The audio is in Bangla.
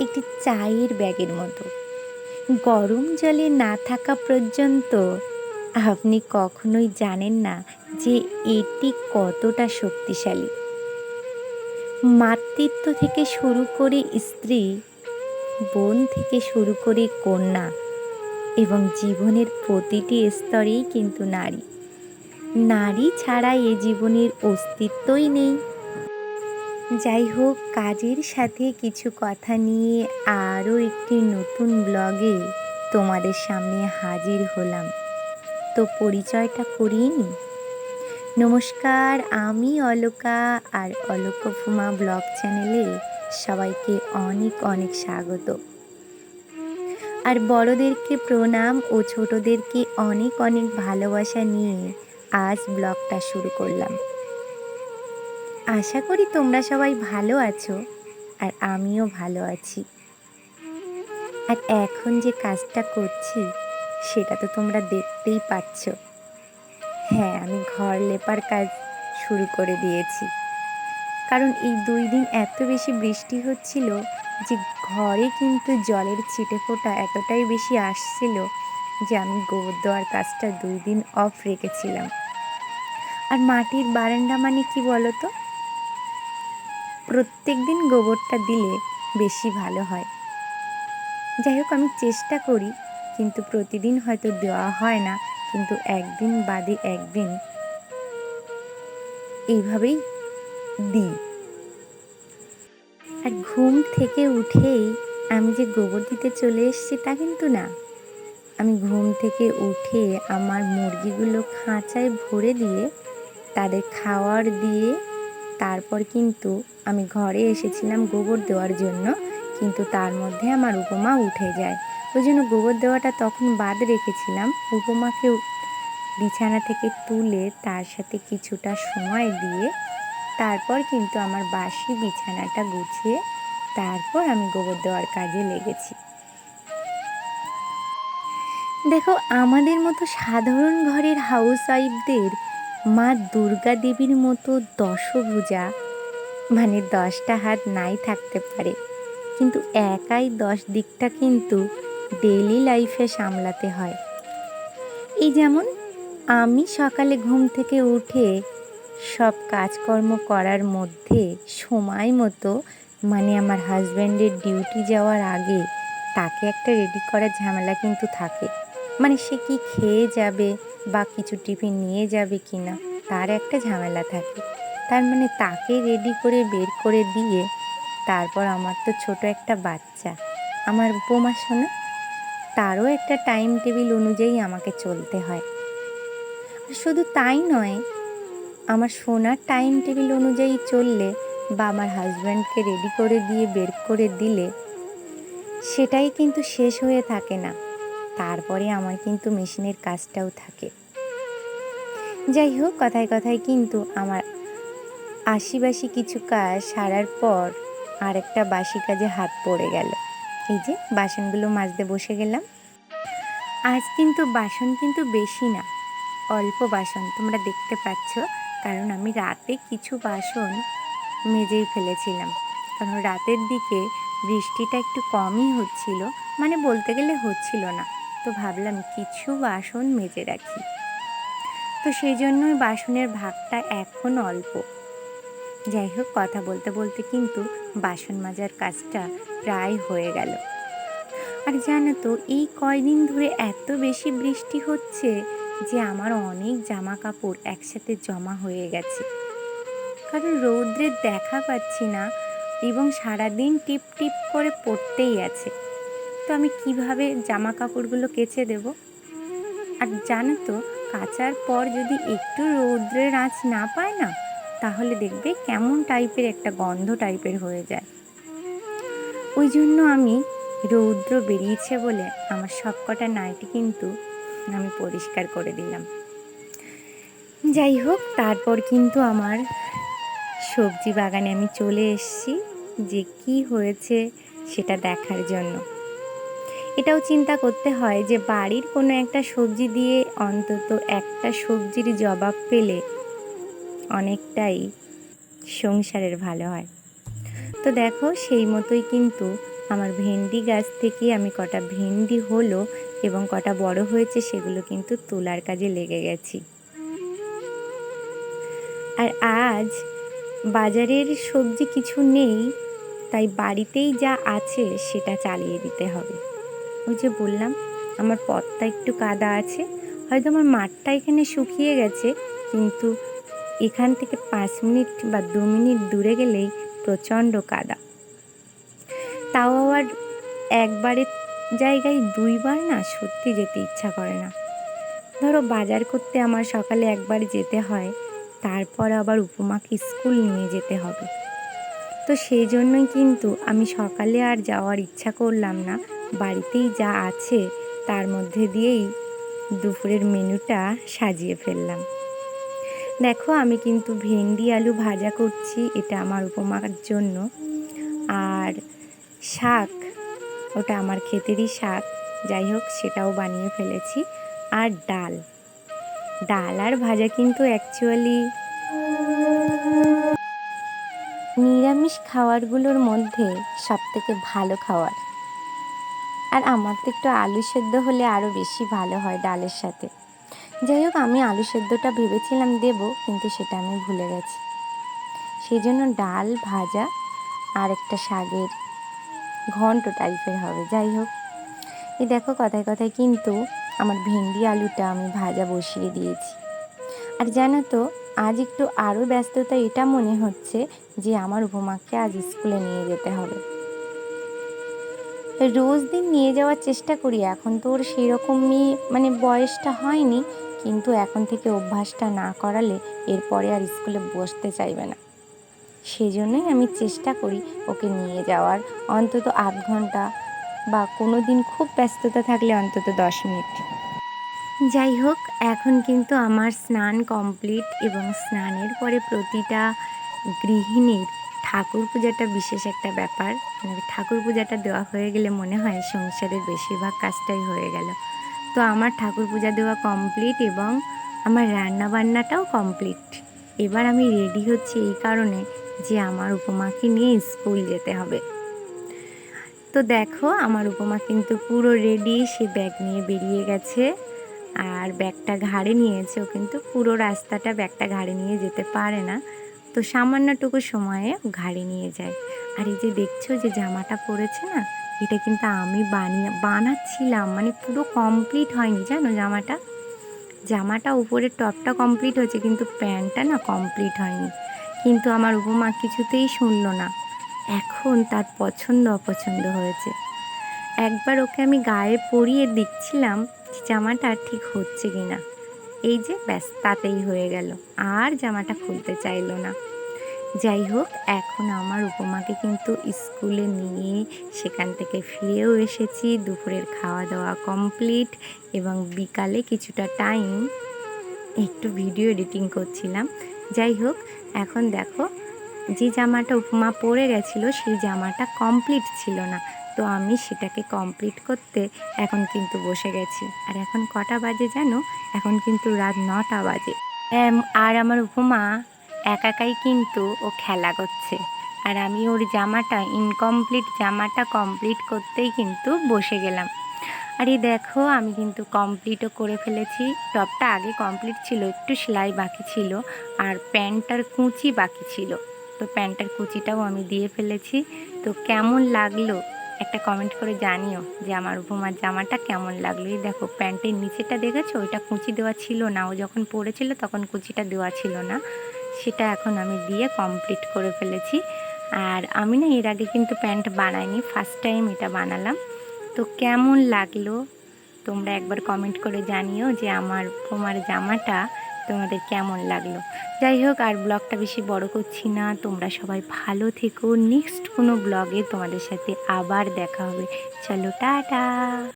একটি চায়ের ব্যাগের মতো। গরম জলে না থাকা পর্যন্ত আপনি কখনোই জানেন না যে এটি কতটা শক্তিশালী। মাতৃত্ব থেকে শুরু করে স্ত্রী, বোন থেকে শুরু করে কন্যা এবং জীবনের প্রতিটি স্তরেই কিন্তু নারী। নারী ছাড়া এ জীবনের অস্তিত্বই নেই। যাই হোক কাজের সাথে কিছু কথা নিয়ে আরও একটি নতুন ব্লগে তোমাদের সামনে হাজির হলাম। তো পরিচয়টা করিয়ে নি নমস্কার, আমি অলোকা আর অলকফুমা ব্লগ চ্যানেলে সবাইকে অনেক অনেক স্বাগত। আর বড়দেরকে প্রণাম ও ছোটদেরকে অনেক অনেক ভালোবাসা নিয়ে আজ ব্লগটা শুরু করলাম। আশা করি তোমরা সবাই ভালো আছো আর আমিও ভালো আছি। আর এখন যে কাজটা করছি, সেটা তো তোমরা দেখতেই পাচ্ছ। হ্যাঁ আমি ঘর লেপার কাজ শুরু করে দিয়েছি। কারণ এই দুই দিন এত বেশি বৃষ্টি হচ্ছিল যে ঘরে কিন্তু জলের ছিটে ফোটা এতটাই বেশি আসছিল যে আমি গোবর দেওয়ার কাজটা দুই দিন অফ রেখেছিলাম। আর মাটির বারান্দা মানে কি বলো তো প্রত্যেক দিন গোবরটা দিলে বেশি ভালো হয়। যাই হোক, আমি চেষ্টা করি, কিন্তু প্রতিদিন হয়তো দেওয়া হয় না, কিন্তু একদিন বাদে একদিন এইভাবেই দিই। আর ঘুম থেকে উঠেই আমি যে গোবর দিতে চলে এসেছি তা কিন্তু না। আমি ঘুম থেকে উঠে আমার মুরগিগুলো খাঁচায় ভরে দিয়ে, তাদের খাওয়ার দিয়ে তারপর কিন্তু আমি ঘরে এসেছিলাম গোবর দেওয়ার জন্য, কিন্তু তার মধ্যে আমার উপমা উঠে যায়। ওই জন্য গোবর দেওয়াটা তখন বাদ রেখেছিলাম। উপমাকে বিছানা থেকে তুলে তার সাথে কিছুটা সময় দিয়ে তারপর কিন্তু আমার বাসি বিছানাটা গুছিয়ে তারপর আমি গোবর দেওয়ার কাজে লেগেছি। দেখো, আমাদের মতো সাধারণ ঘরের হাউস ওয়াইফদের মা দুর্গা দেবীর মতো দশভুজা মানে দশটা হাত নাই থাকতে পারে। কিন্তু একাই দশ দিকটা কিন্তু ডেইলি লাইফে সামলাতে হয়। এই যেমন আমি সকালে ঘুম থেকে উঠে সব কাজকর্ম করার মধ্যে সময় মতো মানে আমার হাজব্যান্ডের ডিউটি যাওয়ার আগে তাকে একটা রেডি করার ঝামেলা কিন্তু থাকে। মানে সে কি খেয়ে যাবে বা কিছু টিফিন নিয়ে যাবে কি না, তার একটা ঝামেলা থাকে। তার মানে তাকে রেডি করে বের করে দিয়ে তারপর আমার তো ছোট একটা বাচ্চা। আমার উপমা শোনা, তারও একটা টাইম টেবিল অনুযায়ী আমাকে চলতে হয়। আর শুধু তাই নয়, আমার সোনার টাইম টেবিল অনুযায়ী চললে বা আমার হাজব্যান্ডকে রেডি করে দিয়ে বের করে দিলে, সেটাই কিন্তু শেষ হয়ে থাকে না। তারপরে আমার কিন্তু মেশিনের কাজটাও থাকে। যাই হোক, কথায় কথায় কিন্তু আমার আশিবাসি কিছু কাজ সারার পর আর একটা বাসি কাজে হাত পড়ে গেল। এই যে, বাসনগুলো মাজতে বসে গেলাম। আজ কিন্তু বাসন কিন্তু বেশি না, অল্প বাসন, তোমরা দেখতে পাচ্ছ। কারণ আমি রাতে কিছু বাসন মেজেই ফেলেছিলাম। কারণ রাতের দিকে বৃষ্টিটা একটু কমই হচ্ছিল মানে বলতে গেলে হচ্ছিল না। তো ভাবলাম কিছু বাসন মেজে রাখি। তো সেই জন্যই বাসনের ভাগটা এখন অল্প। যাই হোক, কথা বলতে বলতে কিন্তু বাসন মাজার কাজটা প্রায় হয়ে গেল। আর জানো তো, এই কয়দিন ধরে এত বেশি বৃষ্টি হচ্ছে যে আমার অনেক জামা কাপড় একসাথে জমা হয়ে গেছে। কারণ রৌদ্রের দেখা পাচ্ছি না এবং সারাদিন টিপ টিপ করে পড়তেই আছে। তো আমি কীভাবে জামা কাপড়গুলো কেচে দেব? আর জানো তো, কাচার পর যদি একটু রৌদ্রের আঁচ না পায় না, তাহলে দেখবে কেমন টাইপের একটা গন্ধ টাইপের হয়ে যায়। ওই জন্য আমি রৌদ্র বেরিয়েছে বলে আমার সবকটা নাইটি কিন্তু আমি পরিষ্কার করে দিলাম। যাই হোক, তারপর কিন্তু আমার সবজি বাগানে আমি চলে এসেছি যে কি হয়েছে সেটা দেখার জন্য। এটাও চিন্তা করতে হয় যে বাড়ির কোনো একটা সবজি দিয়ে অন্তত একটা সবজির জবাব পেলে অনেকটাই সংসারের ভালো হয়। তো দেখো, সেই মতোই কিন্তু আমার ভেন্ডি গাছ থেকে আমি কটা ভেন্ডি হলো এবং কটা বড় হয়েছে সেগুলো কিন্তু তোলার কাজে লেগে গেছি। আর আজ বাজারের সবজি কিছু নেই, তাই বাড়িতেই যা আছে সেটা চালিয়ে দিতে হবে। ওই যে বললাম, আমার পথটা একটু কাদা আছে, হয়তো আমার মাঠটা এখানে শুকিয়ে গেছে, কিন্তু এখান থেকে পাঁচ মিনিট বা দু মিনিট দূরে গেলেই প্রচণ্ড কাদা। তাও আবার একবারের জায়গায় দুইবার না সত্যি যেতে ইচ্ছা করে না। ধরো বাজার করতে আমার সকালে একবার যেতে হয়, তারপর আবার উপমাকে স্কুল নিয়ে যেতে হবে। তো সেই জন্যই কিন্তু আমি সকালে আর যাওয়ার ইচ্ছা করলাম না বাড়িতেই যা আছে তার মধ্যে দিয়েই দুপুরের মেনুটা সাজিয়ে ফেললাম। দেখো, আমি কিন্তু ভেন্ডি আলু ভাজা করছি, এটা আমার উপমার জন্য। আর শাক, ওটা আমার ক্ষেতেরই শাক, যাই হোক, সেটাও বানিয়ে ফেলেছি। আর ডাল ডাল আর ভাজা কিন্তু অ্যাকচুয়ালি নিরামিষ খাবারগুলোর মধ্যে সবথেকে ভালো খাবার আর আমার তো একটু আলু সেদ্ধ হলে আরও বেশি ভালো হয় ডালের সাথে। যাই হোক, আমি আলু সেদ্ধটা ভেবেছিলাম দেব, কিন্তু সেটা আমি ভুলে গেছি। সেই জন্য ডাল, ভাজা আর একটা শাকের ঘন্ট টাইপের হবে, যাই হোক। এই দেখো কথায় কথায় কিন্তু আমার ভেন্ডি আলুটা আমি ভাজা বসিয়ে দিয়েছি। আর জানো তো, আজ একটু আরও ব্যস্ততা, এটা মনে হচ্ছে যে আমার উপমাকে আজ স্কুলে নিয়ে যেতে হবে। রোজ দিন নিয়ে যাওয়ার চেষ্টা করি। এখন তো ওর সেরকমই মানে বয়সটা হয়নি, কিন্তু এখন থেকে অভ্যাসটা না করালে এরপরে আর স্কুলে বসতে চাইবে না। সেই জন্যই আমি চেষ্টা করি ওকে নিয়ে যাওয়ার। অন্তত আধ ঘণ্টা বা কোনো দিন খুব ব্যস্ততা থাকলে অন্তত দশ মিনিট। যাই হোক, এখন কিন্তু আমার স্নান কমপ্লিট এবং স্নানের পরে প্রতিটা গৃহিণীর ঠাকুর পূজাটা বিশেষ একটা ব্যাপার। মানে ঠাকুর পূজাটা দেওয়া হয়ে গেলে মনে হয় সংসারের বেশিরভাগ কাজটাই হয়ে গেল। তো আমার ঠাকুর পূজা দেওয়া কমপ্লিট এবং আমার রান্না বান্নাটাও কমপ্লিট এবার আমি রেডি হচ্ছি এই কারণে যে আমার উপমাকে নিয়ে স্কুল যেতে হবে। তো দেখো, আমার উপমা কিন্তু পুরো রেডি সে ব্যাগ নিয়ে বেরিয়ে গেছে। আর ব্যাগটা ঘাড়ে নিয়েছে, ও কিন্তু পুরো রাস্তাটা ব্যাগটা ঘাড়ে নিয়ে যেতে পারে না। তো সামান্যটুকু সময়ে ঘাড়ে নিয়ে যায়। আর এই যে দেখছ যে জামাটা পরেছে না, এটা কিন্তু আমি বানিয়ে, বানাচ্ছিলাম। মানে পুরো কমপ্লিট হয়নি, জানো জামাটা? জামাটা উপরের টপটা কমপ্লিট হয়েছে, কিন্তু প্যান্টটা না কমপ্লিট হয়নি। কিন্তু আমার উপমা কিছুতেই শুনল না। এখন তার পছন্দ অপছন্দ হয়েছে। একবার ওকে আমি গায়ে পরিয়ে দেখছিলাম জামাটা ঠিক হচ্ছে কি না এই যে, ব্যাস, তাতেই হয়ে গেল। আর জামাটা খুলতে চাইলো না। যাই হোক, এখন আমার উপমাকে কিন্তু স্কুলে নিয়ে সেখান থেকে ফিরেও এসেছি। দুপুরের খাওয়া দাওয়া কমপ্লিট এবং বিকালে কিছুটা টাইম একটু ভিডিও এডিটিং করছিলাম। যাই হোক, এখন দেখো, যে জামাটা উপমা পরে গেছিল, সেই জামাটা কমপ্লিট ছিল না। তো আমি সেটাকে কমপ্লিট করতে এখন কিন্তু বসে গেছি। আর এখন কটা বাজে জানো? এখন কিন্তু রাত নটা বাজে। আর আমার উপমা একাকাই কিন্তু ও খেলা করছে। আর আমি ওর জামাটা ইনকমপ্লিট জামাটা কমপ্লিট করতেই কিন্তু বসে গেলাম। আর এই দেখো, আমি কিন্তু কমপ্লিটও করে ফেলেছি। টপটা আগে কমপ্লিট ছিল, একটু সেলাই বাকি ছিল, আর প্যান্টটার কুচি বাকি ছিল। তো প্যান্টটার কুচিটাও আমি দিয়ে ফেলেছি। তো কেমন লাগল? একটা কমেন্ট করে জানিও যে আমার উপমার জামাটা কেমন লাগল। এই দেখো, প্যান্টের নিচেটা দেখেছ? ওইটা কুচি দেওয়া ছিল না। ও যখন পরেছিল তখন কুচিটা দেওয়া ছিল না। সেটা এখন আমি দিয়ে কমপ্লিট করে ফেলেছি। আর আমি না এর আগে কিন্তু প্যান্ট বানাইনি ফার্স্ট টাইম এটা বানালাম। তো কেমন লাগল? তোমরা একবার কমেন্ট করে জানিও যে আমার তোমার জামাটা তোমাদের কেমন লাগল? যাই হোক, আর ব্লগটা বেশি বড় করছি না। তোমরা সবাই ভালো থেকো। নেক্সট কোনো ব্লগে তোমাদের সাথে আবার দেখা হবে। চলো, টাটা!